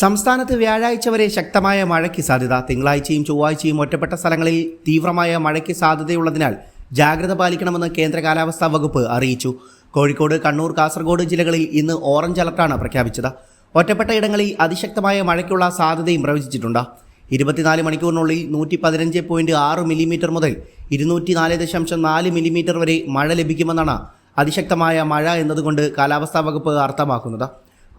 സംസ്ഥാനത്ത് വ്യാഴാഴ്ച വരെ ശക്തമായ മഴയ്ക്ക് സാധ്യത. തിങ്കളാഴ്ചയും ചൊവ്വാഴ്ചയും ഒറ്റപ്പെട്ട സ്ഥലങ്ങളിൽ തീവ്രമായ മഴയ്ക്ക് സാധ്യതയുള്ളതിനാൽ ജാഗ്രത പാലിക്കണമെന്ന് കേന്ദ്ര കാലാവസ്ഥാ വകുപ്പ് അറിയിച്ചു. കോഴിക്കോട് കണ്ണൂർ കാസർഗോഡ് ജില്ലകളിൽ ഇന്ന് ഓറഞ്ച് അലർട്ടാണ് പ്രഖ്യാപിച്ചത്. ഒറ്റപ്പെട്ട ഇടങ്ങളിൽ അതിശക്തമായ മഴയ്ക്കുള്ള സാധ്യതയും പ്രവചിച്ചിട്ടുണ്ട്. ഇരുപത്തിനാല് മണിക്കൂറിനുള്ളിൽ നൂറ്റി പതിനഞ്ച് പോയിന്റ് ആറ് മില്ലിമീറ്റർ മുതൽ ഇരുന്നൂറ്റി നാല് ദശാംശം നാല് മില്ലിമീറ്റർ വരെ മഴ ലഭിക്കുമെന്നാണ് അതിശക്തമായ മഴ എന്നതുകൊണ്ട് കാലാവസ്ഥാ വകുപ്പ് അർത്ഥമാക്കുന്നത്.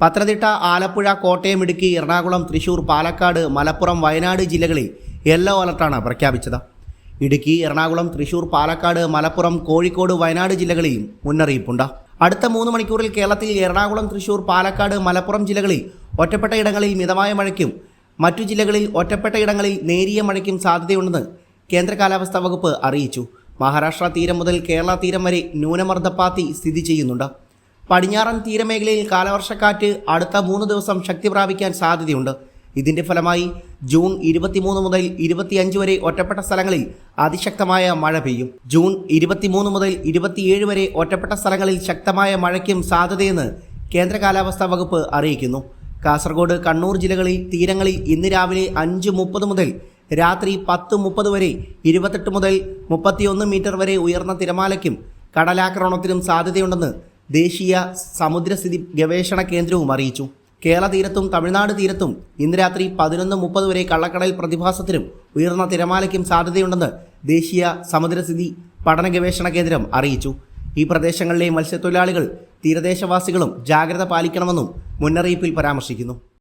പത്തനംതിട്ട ആലപ്പുഴ കോട്ടയം ഇടുക്കി എറണാകുളം തൃശൂർ പാലക്കാട് മലപ്പുറം വയനാട് ജില്ലകളിൽ യെല്ലോ അലർട്ടാണ് പ്രഖ്യാപിച്ചത്. ഇടുക്കി എറണാകുളം തൃശൂർ പാലക്കാട് മലപ്പുറം കോഴിക്കോട് വയനാട് ജില്ലകളിലും മുന്നറിയിപ്പുണ്ട്. അടുത്ത മൂന്ന് മണിക്കൂറിൽ കേരളത്തിൽ എറണാകുളം തൃശൂർ പാലക്കാട് മലപ്പുറം ജില്ലകളിൽ ഒറ്റപ്പെട്ട ഇടങ്ങളിൽ മിതമായ മഴയ്ക്കും മറ്റു ജില്ലകളിൽ ഒറ്റപ്പെട്ട ഇടങ്ങളിൽ നേരിയ മഴയ്ക്കും സാധ്യതയുണ്ടെന്ന് കേന്ദ്ര കാലാവസ്ഥാ വകുപ്പ് അറിയിച്ചു. മഹാരാഷ്ട്ര തീരം മുതൽ കേരള തീരം വരെ ന്യൂനമർദ്ദപ്പാത്തി സ്ഥിതി ചെയ്യുന്നുണ്ട്. പടിഞ്ഞാറൻ തീരമേഖലയിൽ കാലവർഷക്കാറ്റ് അടുത്ത മൂന്ന് ദിവസം ശക്തി പ്രാപിക്കാൻ സാധ്യതയുണ്ട്. ഇതിന്റെ ഫലമായി ജൂൺ ഇരുപത്തിമൂന്ന് മുതൽ ഇരുപത്തിയഞ്ച് വരെ ഒറ്റപ്പെട്ട സ്ഥലങ്ങളിൽ അതിശക്തമായ മഴ പെയ്യും. ജൂൺ ഇരുപത്തിമൂന്ന് മുതൽ ഇരുപത്തിയേഴ് വരെ ഒറ്റപ്പെട്ട സ്ഥലങ്ങളിൽ ശക്തമായ മഴയ്ക്കും സാധ്യതയെന്ന് കേന്ദ്ര കാലാവസ്ഥാ വകുപ്പ് അറിയിക്കുന്നു. കാസർഗോഡ് കണ്ണൂർ ജില്ലകളിൽ തീരങ്ങളിൽ ഇന്ന് രാവിലെ അഞ്ച് മുപ്പത് മുതൽ രാത്രി പത്ത് മുപ്പത് വരെ ഇരുപത്തെട്ട് മുതൽ മുപ്പത്തിയൊന്ന് മീറ്റർ വരെ ഉയർന്ന തിരമാലയ്ക്കും കടലാക്രമണത്തിനും സാധ്യതയുണ്ടെന്ന് ദേശീയ സമുദ്രസ്ഥിതി ഗവേഷണ കേന്ദ്രവും അറിയിച്ചു. കേരള തീരത്തും തമിഴ്നാട് തീരത്തും ഇന്ന് രാത്രി പതിനൊന്ന് മുപ്പത് വരെ കള്ളക്കടൽ പ്രതിഭാസത്തിനും ഉയർന്ന തിരമാലയ്ക്കും സാധ്യതയുണ്ടെന്ന് ദേശീയ സമുദ്രസ്ഥിതി പഠന ഗവേഷണ കേന്ദ്രം അറിയിച്ചു. ഈ പ്രദേശങ്ങളിലെ മത്സ്യത്തൊഴിലാളികൾ തീരദേശവാസികളും ജാഗ്രത പാലിക്കണമെന്നും മുന്നറിയിപ്പിൽ പരാമർശിക്കുന്നു.